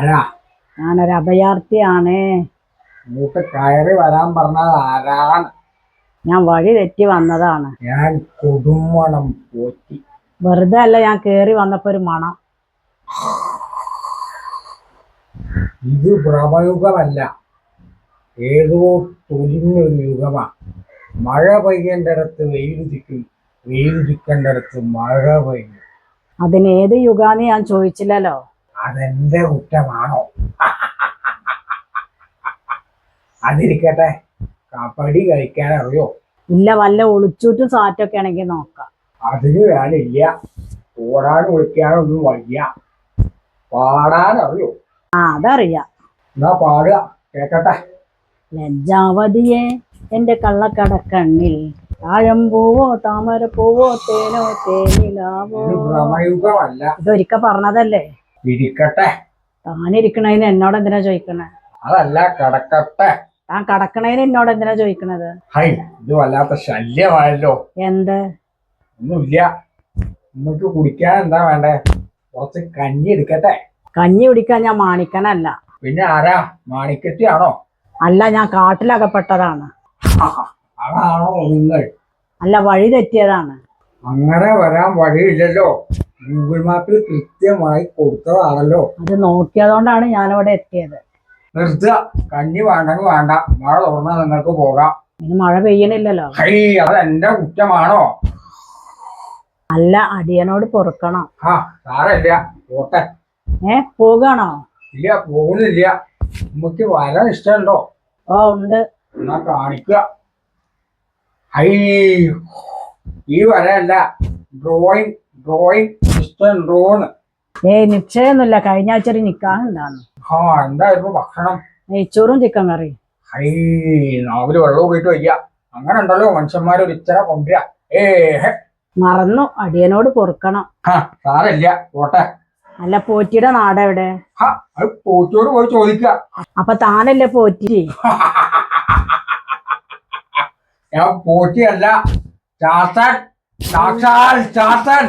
ആരാ? ഞാനൊരു അഭയാർത്ഥിയാണ്. കയറി വരാൻ പറഞ്ഞത് ആരാണ്? ഞാൻ വഴി തെറ്റി വന്നതാണ്. ഞാൻ കൊടുമണം പോറ്റി. വെറുതെ അല്ല ഞാൻ കേറി വന്നപ്പോ ഒരു മണം. ഇത് ഭ്രമയുഗമല്ല ഏതോ തൊലിഞ്ഞൊരു യുഗമാ. മഴ പെയ്യേണ്ടടത്ത് വെയിൽ ചിക്കും വെയിൽ ചിക്കേണ്ടടത്ത് മഴ പെയ്യും. അതിന് ഏത് യുഗാന്ന് ഞാൻ ചോദിച്ചില്ലല്ലോ. അതെന്റെ കുറ്റമാണോ? അതിരിക്കട്ടെ. കബഡി കഴിക്കാനറിയോ അറിയോ ഇല്ല വല്ല ഒളിച്ചൂറ്റും സാറ്റൊക്കെ ആണെങ്കിൽ നോക്കാം. അതിന് വേണില്ല ഓടാനും ഒളിക്കാനൊന്നും വയ്യ. പാടാൻ അറിയോ ആ അതറിയാം. എന്നാ പാടുക. കേക്കട്ടെ. ലജ്ജാവതിയെ എന്റെ കള്ളക്കടക്കണ്ണിൽ താമര താമരപ്പൂവോ തേനോ തേനിലാവോ? ഇതൊരിക്ക പറഞ്ഞതല്ലേ? ഇരിക്കട്ടെ. താനിരിക്കണതിന് എന്നോട് എന്തിനാ ചോദിക്കണേ? അതല്ല കിടക്കട്ടെ. താൻ കടക്കണതിന് എന്നോട് എന്തിനാ ചോദിക്കണത്? ഹൈ ഇത് വല്ലാത്ത ശല്യമായല്ലോ. എന്ത്? ഒന്നുമില്ല. നമുക്ക് കുടിക്കാൻ എന്താ വേണ്ടേ? കുറച്ച് കഞ്ഞി എടുക്കട്ടെ. കഞ്ഞി കുടിക്കാൻ ഞാൻ മാണിക്കനല്ല. പിന്നെ ആരാ? മാണിക്കറ്റിയാണോ അല്ല ഞാൻ കാട്ടിലകപ്പെട്ടതാണ്. അതാണോ നിങ്ങൾ? അല്ല വഴി തെറ്റിയതാണ്. അങ്ങനെ വരാൻ വഴിയില്ലല്ലോ. ഗൂഗിൾ മാപ്പിൽ കൃത്യമായി കൊടുത്തതാണല്ലോ. അത് നോക്കിയതുകൊണ്ടാണ് ഞാനിവിടെ എത്തിയത്. നിർത്തുക കഞ്ഞി വേണ്ടെങ്കിൽ വേണ്ട. മഴ തുറന്നാൽ നിങ്ങൾക്ക് പോകാം. ഇനി മഴ പെയ്യണില്ലല്ലോ. ഹൈ അത് എന്റെ കുറ്റമാണോ? അല്ല അടിയനോട് പൊറുക്കണം. ആ സാറല്ല പോട്ടെ. ഏ പോകണോ? ഇല്ല പോകുന്നില്ല. നമുക്ക് വരാൻ ഇഷ്ടമുണ്ടോ? ഓ ഉണ്ട്. എന്നാ കാണിക്കുക. ഹൈ ഈ വരയല്ല. Drawing drawing. ഇഷ്ടമുണ്ടോന്ന് ഏയ് നിശ്ചയൊന്നുമില്ല. കഴിഞ്ഞ ആഴ്ച ഒരു നിക്കാഹുണ്ടാന്ന് ആ എന്തായിരുന്നു ഭക്ഷണം? നെയ്ച്ചോറും ചിക്കൻ കറി ഹൈ നാവിൽ വെള്ളം പോയിട്ട് വയ്യ. അങ്ങനെ ഉണ്ടല്ലോ മനുഷ്യന്മാര് ഒരു ഇച്ചിര കൊണ്ടുവരാ ഏ. മറന്നു. അടിയനോട് പൊറുക്കണം. സാറില്ല പോട്ടെ. അല്ല പോറ്റിയുടെ നാടെവിടെ പോറ്റിയോട് പോയി ചോദിക്കുക അപ്പൊ താനല്ലേ പോറ്റി? ഞാൻ പോറ്റിയല്ല. ചാത്തൻ. സാക്ഷാൽ ചാത്തൻ.